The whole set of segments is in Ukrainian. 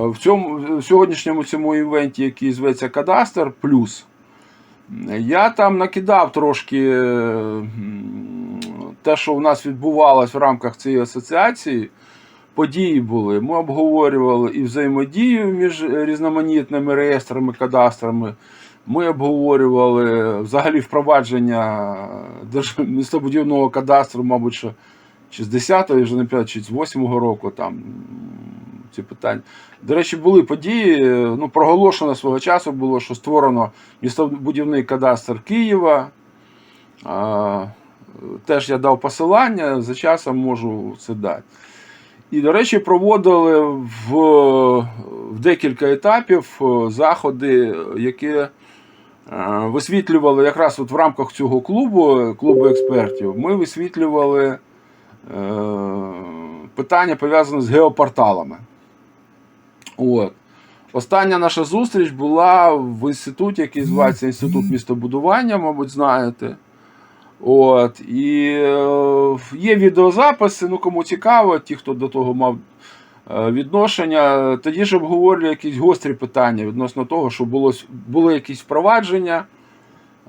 Е, В цьому в сьогоднішньому цьому івенті, який зветься Кадастр Плюс, я там накидав трошки е, те, що в нас відбувалось в рамках цієї асоціації. Події були. Ми обговорювали і взаємодію між різноманітними реєстрами, кадастрами. Ми обговорювали взагалі впровадження містобудівного кадастру, мабуть, що чи з 10-го, вже не пам'ятаю, чи з 8-го року там ці питання. До речі, були події. Ну, проголошено свого часу було, що створено містобудівний кадастр Києва. А, теж я дав посилання, за часом можу це дати. І, до речі, проводили в, в декілька етапів е, заходи, які е, висвітлювали якраз от в рамках цього клубу, клубу експертів, ми висвітлювали е, питання пов'язане з геопорталами. От. Остання наша зустріч була в інституті, який називається Інститут містобудування, мабуть, знаєте. От, і е, є відеозаписи, ну кому цікаво, ті, хто до того мав е, відношення, тоді ж обговорювали якісь гострі питання відносно того, що було, були якісь впровадження.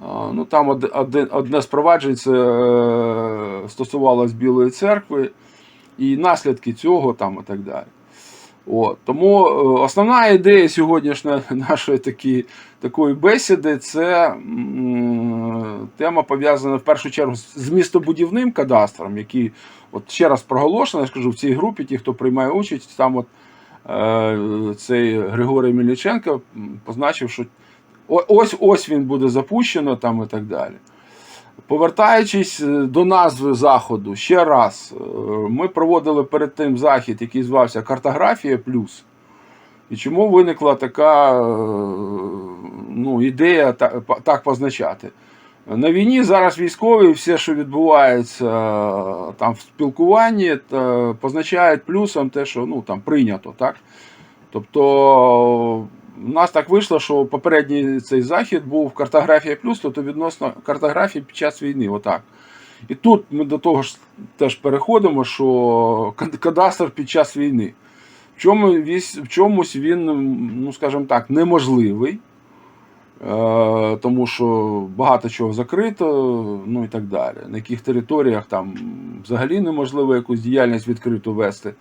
Е, Ну, там од- один- одне з впроваджень це стосувалось Білої церкви і наслідки цього там і так далі. От, тому е, основна ідея сьогоднішньої нашої такі, такої бесіди це тема пов'язана в першу чергу з містобудівним кадастром, який от ще раз проголошено, я скажу, в цій групі, ті, хто приймає участь, там от е, цей Григорій Міліченко м, позначив, що ось ось він буде запущено там і так далі. Повертаючись е, до назви заходу, ще раз, е, ми проводили перед тим захід, який звався Картографія Плюс. І чому виникла така е, ну, ідея так позначати? На війні зараз військові, все, що відбувається там в спілкуванні, позначають плюсом те, що ну, там, прийнято. Так? Тобто у нас так вийшло, що попередній цей захід був картографія плюс, тобто відносно картографії під час війни. Отак. І тут ми до того ж теж переходимо, що кад- кадастр під час війни. В, чому, в чомусь він, ну скажімо так, неможливий, е, тому що багато чого закрито, ну і так далі. На яких територіях там взагалі неможливо якусь діяльність відкриту вести,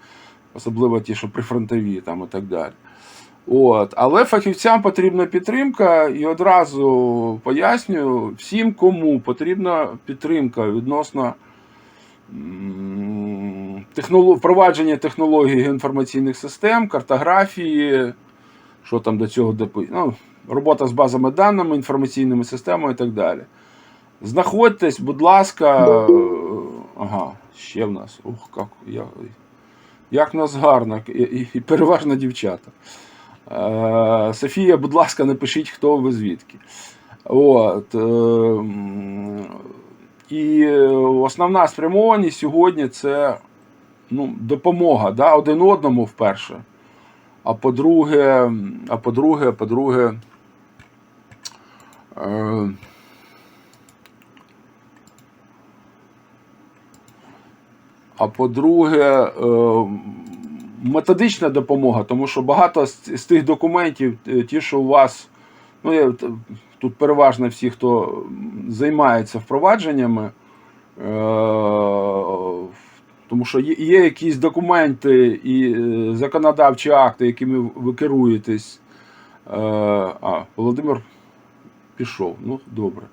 особливо ті, що прифронтові там і так далі. От. Але фахівцям потрібна підтримка, і одразу пояснюю всім, кому потрібна підтримка відносно технолог... впровадження технологій інформаційних систем, картографії, що там до цього ну, робота з базами даними, інформаційними системами і так далі. Знаходьтесь, будь ласка. Ага, ще в нас. Ух, як, як, нас гарно, і, і, і переважно дівчата. Е, Софія, будь ласка, напишіть, хто ви звідки. От, е, і основна спрямованість сьогодні це ну, допомога да, один одному вперше. А по-друге, а по-друге, по-друге, е, а по-друге, методична допомога, тому що багато з, тих документів, е, ті, що у вас, ну я, тут переважно всі, хто займається впровадженнями, е, тому що є, якісь документи і е, законодавчі акти, якими ви керуєтесь. А, Володимир пішов, ну добре.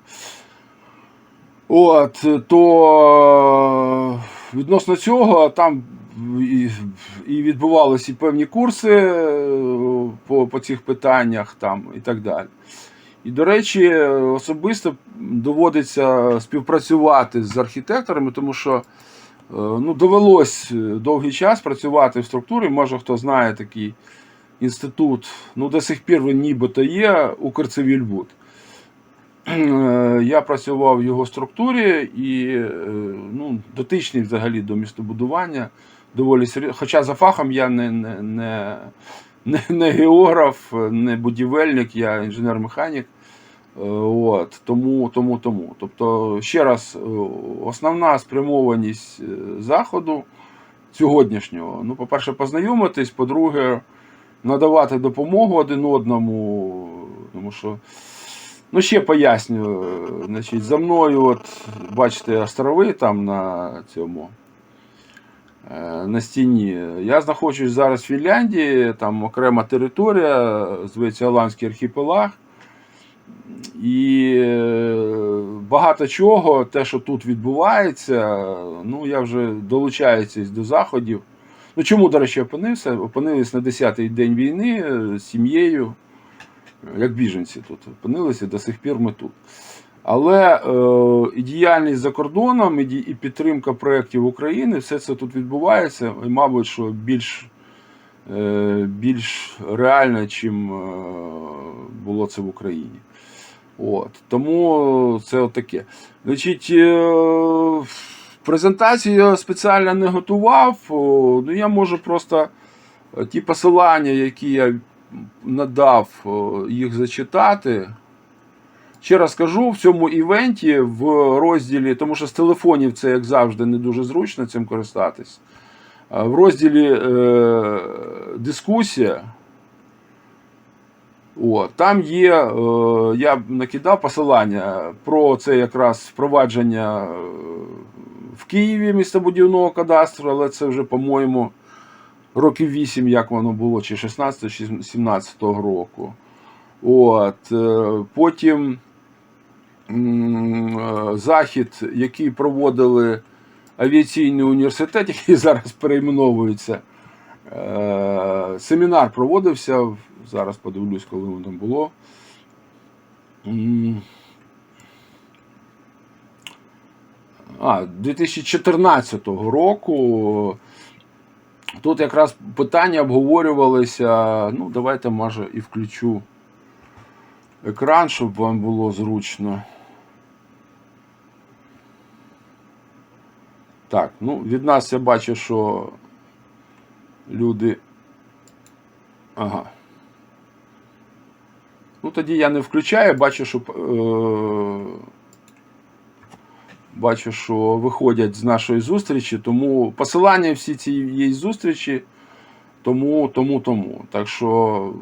От, то відносно цього там і, відбувалися і певні курси е, по, по цих питаннях там, і так далі. І, до речі, особисто доводиться співпрацювати з архітекторами, тому що е, ну, довелось довгий час працювати в структурі. Може, хто знає такий інститут, ну до сих пір він нібито є, Укрцивільбуд. Е, Я працював в його структурі і е, ну, дотичний взагалі до містобудування. Доволі серйозно. Хоча за фахом я не, не, не, не, не географ, не будівельник, я інженер-механік. Е, От, тому, тому, тому. Тобто, ще раз, основна спрямованість заходу сьогоднішнього. Ну, по-перше, познайомитись, по-друге, надавати допомогу один одному. Тому що, ну ще поясню, значить, за мною, от, бачите, острови там на цьому. е, На стіні. Я знаходжусь зараз в Фінляндії, там окрема територія, зветься Оландський архіпелаг. І е, багато чого, те, що тут відбувається, ну я вже долучаюся до заходів. Ну чому, до речі, опинився? Опинились на 10-й день війни е, з сім'єю, як біженці тут опинилися, до сих пір ми тут. Але е, і діяльність за кордоном, і, і підтримка проєктів України, все це тут відбувається, і, мабуть, що більш, е, більш реально, чим е, було це в Україні. От. Тому це отаке. Значить, е, презентацію я спеціально не готував. Ну, я можу просто е, ті посилання, які я надав, їх зачитати. Ще раз кажу, в цьому івенті в розділі, тому що з телефонів це, як завжди, не дуже зручно цим користатись. В розділі е, дискусія. О, там є, е, я накидав посилання про це якраз впровадження е, в Києві містобудівного кадастру, але це вже, по-моєму, років 8, як воно було, чи 16, чи 17 року. От, е, потім е, захід, який проводили авіаційний університет, який зараз перейменовується. Е, Семінар проводився. Зараз подивлюсь, коли воно там було. А, 2014 року. Тут якраз питання обговорювалися. Ну, давайте, може, і включу екран, щоб вам було зручно. Так, ну, від нас я бачу, що люди. Ага. Ну, тоді я не включаю, бачу, що. Е... Бачу, що виходять з нашої зустрічі, тому посилання всі цієї зустрічі, тому, тому, тому. Так що,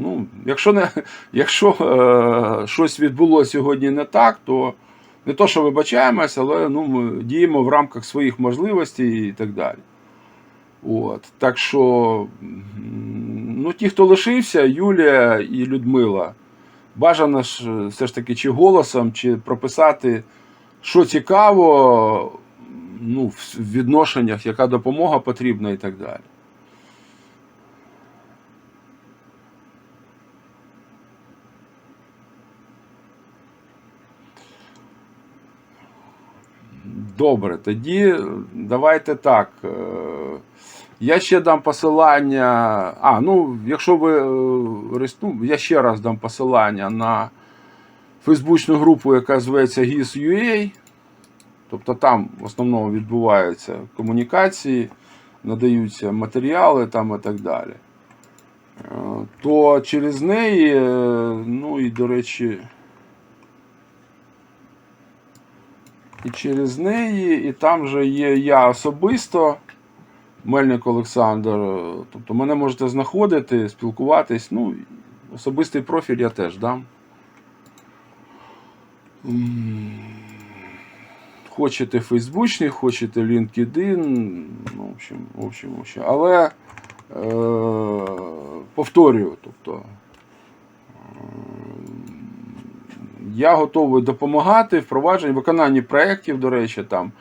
ну, якщо не, якщо е, щось відбулося сьогодні не так, то не то, що вибачаємось, але ну, ми діємо в рамках своїх можливостей і так далі. От. Так що, ну, ті, хто лишився, Юлія і Людмила, бажано ж е, все ж таки чи голосом, чи прописати, що цікаво, ну, в відношеннях, яка допомога потрібна і так далі. Добре, тоді давайте так. е, Я ще дам посилання. А, ну, якщо ви е, я ще раз дам посилання на фейсбучну групу, яка зветься GIS.ua. Тобто там в основному відбуваються комунікації, надаються матеріали там і так далі. Е, То через неї, е, ну і до речі. І через неї, і там же є я особисто, Мельник Олександр. е, Тобто мене можете знаходити, спілкуватись. Ну, особистий профіль я теж дам. Хочете Фейсбучний, хочете LinkedIn, ну, в общем, в общем, в общем. Але е, повторюю, тобто. Я готовий допомагати в впровадженні, виконанні проєктів, до речі, там.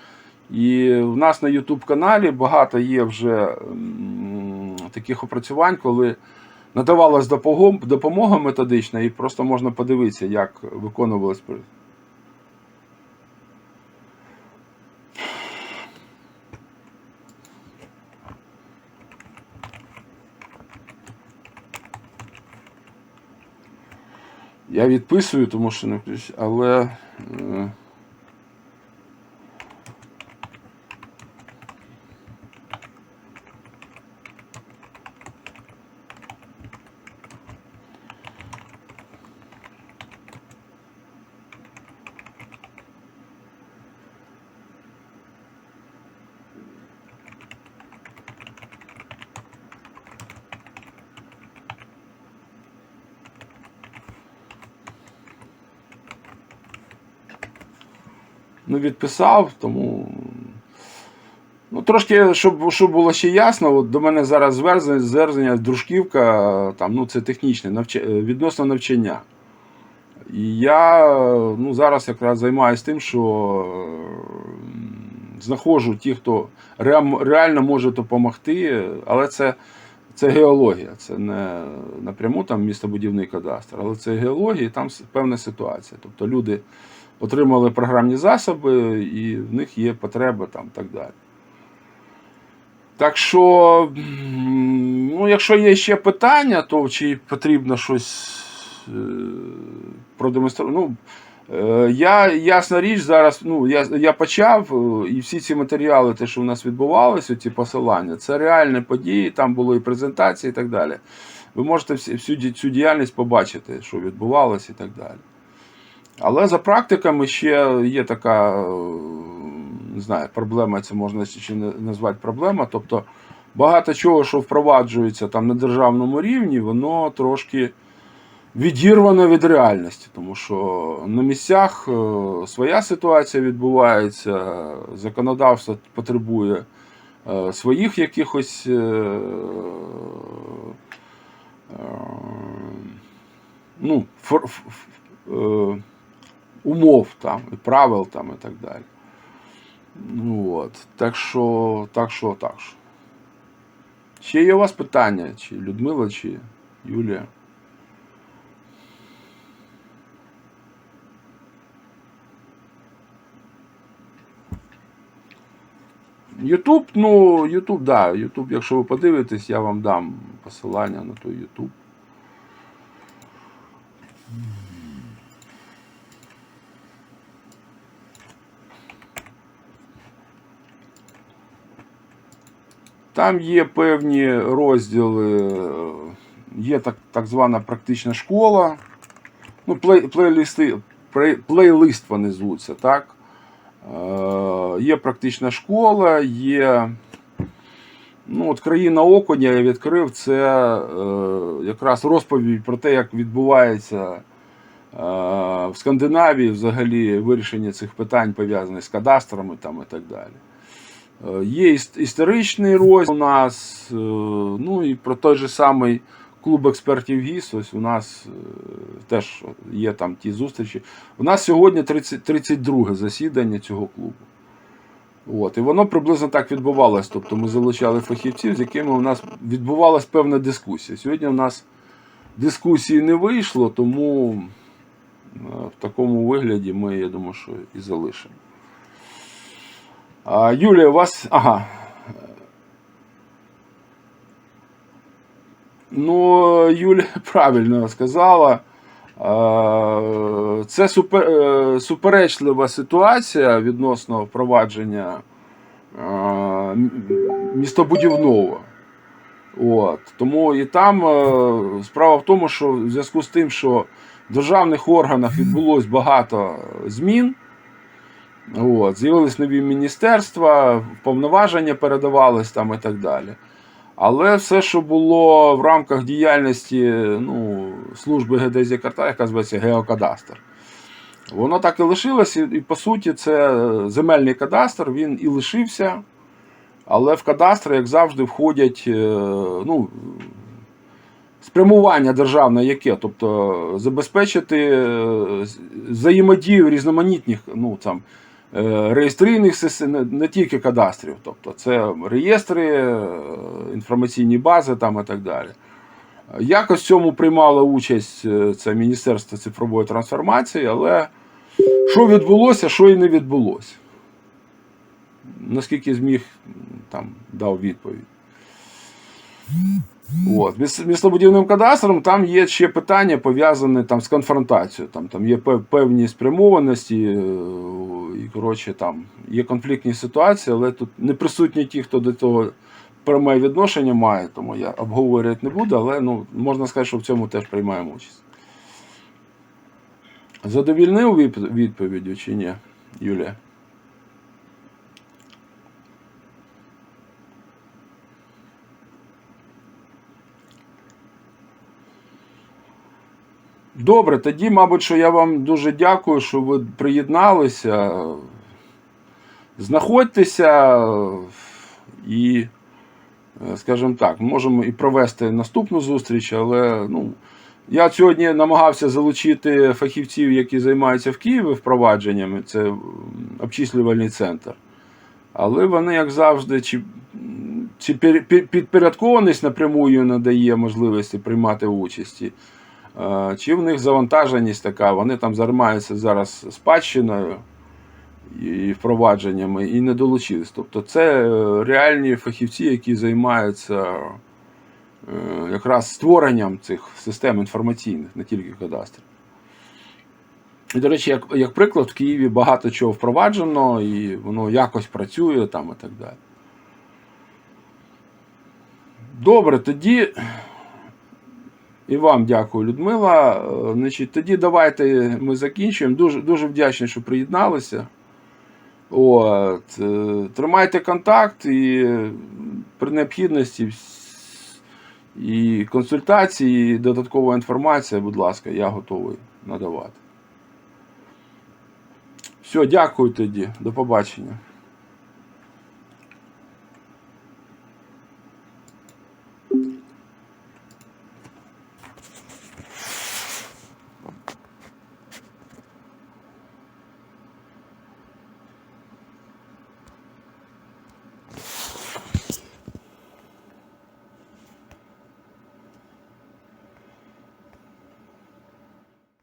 І в нас на YouTube каналі багато є вже таких опрацювань, коли надавалась допомога методична, і просто можна подивитися, як виконувалось. Я відписую, тому що не включ, але. Не відписав, тому. Ну, трошки, щоб, щоб було ще ясно, от до мене зараз звернення, звернення Дружківка, там, ну, це технічне навч... відносно навчання. І я ну, зараз якраз займаюся тим, що е, знаходжу ті, хто реально може допомогти, але це, це геологія, це не напряму там містобудівний кадастр, але це геологія, і там певна ситуація. Тобто люди отримали програмні засоби, і в них є потреба там так далі. Так що, ну, якщо є ще питання, то чи потрібно щось е, продемонструвати. Ну, е, я, ясна річ, зараз ну, я, я почав, е, і всі ці матеріали, те, що в нас відбувалося, ці посилання, це реальні події, там були і презентації і так далі. Ви можете всю цю діяльність побачити, що відбувалося і так далі. Але за практиками ще є така, не знаю, проблема, це можна ще назвати проблема. Тобто багато чого, що впроваджується там на державному рівні, воно трошки відірвано від реальності, тому що на місцях е, своя ситуація відбувається, законодавство потребує е, своїх якихось. е, Ну, фор, ф- ф- е, умов там, і правил там і так далі. Ну, от. Так що, так що, так що. Ще є у вас питання, чи Людмила, чи Юлія? Ютуб, ну, Ютуб, да. Ютуб, якщо ви подивитесь, я вам дам посилання на той Ютуб. Там є певні розділи, е, є так, так звана практична школа. Ну, плей, плейлисти, плей, плейлист вони звуться, так? Е, є практична школа, є. Ну, от країна окуня я відкрив, це е, якраз розповідь про те, як відбувається е, в Скандинавії взагалі вирішення цих питань пов'язаних з кадастрами там, і так далі. Е, Є історичний розділ у нас, е, ну і про той же самий клуб експертів ГІС. Ось у нас е, теж є там ті зустрічі. У нас сьогодні 30, 32 засідання цього клубу. От, і воно приблизно так відбувалось. Тобто ми залучали фахівців, з якими у нас відбувалась певна дискусія. Сьогодні у нас дискусії не вийшло, тому в такому вигляді ми, я думаю, що і залишимо. Юлія, у вас. Ага. Ну, Юлія правильно сказала. Це супер, е, суперечлива ситуація відносно впровадження містобудівного. От. Тому і там е, справа в тому, що в зв'язку з тим, що в державних органах відбулось багато змін. От, з'явились нові міністерства, повноваження передавались там і так далі. Але все, що було в рамках діяльності ну, служби геодезії карта, яка зветься Геокадастр, воно так і лишилось, і, і по суті, це земельний кадастр, він і лишився. Але в кадастр, як завжди, входять е, ну, спрямування державне яке, тобто забезпечити е, взаємодію різноманітних ну, там, е, реєстраційних систем, не- не тільки кадастрів, тобто це реєстри, е, інформаційні бази там і так далі. Якось в цьому приймало участь е, це Міністерство цифрової трансформації, але що відбулося, що і не відбулося. Наскільки зміг, там дав відповідь. От. Міс- Містобудівним кадастром там є ще питання пов'язане там, з конфронтацією. Там, там є певні спрямованості, е, і коротше, там є конфліктні ситуації, але тут не присутні ті, хто до того пряме відношення має, тому я обговорювати не буду, але ну, можна сказати, що в цьому теж приймаємо участь. Задовільнив відп- відповіддю чи ні, Юлія? Добре, тоді, мабуть, що я вам дуже дякую, що ви приєдналися. знаходьтеся і, скажімо так, можемо і провести наступну зустріч, але ну, я сьогодні намагався залучити фахівців, які займаються в Києві впровадженнями, це обчислювальний центр. Але вони, як завжди, чи, чи підпорядкованість напряму надає можливості приймати участі, е, чи в них завантаженість така, вони там займаються зараз спадщиною і впровадженнями і не долучились. Тобто це е, реальні фахівці, які займаються е, якраз створенням цих систем інформаційних, не тільки кадастрів. І, до речі, як, як приклад, в Києві багато чого впроваджено, і воно якось працює там і так далі. Добре, тоді. І вам дякую, Людмила. Е, Значить, тоді давайте ми закінчуємо. Дуже, дуже вдячний, що приєдналися. От, е, тримайте контакт і при необхідності і консультації, і додаткова інформація, будь ласка, я готовий надавати. Все, дякую тоді. До побачення.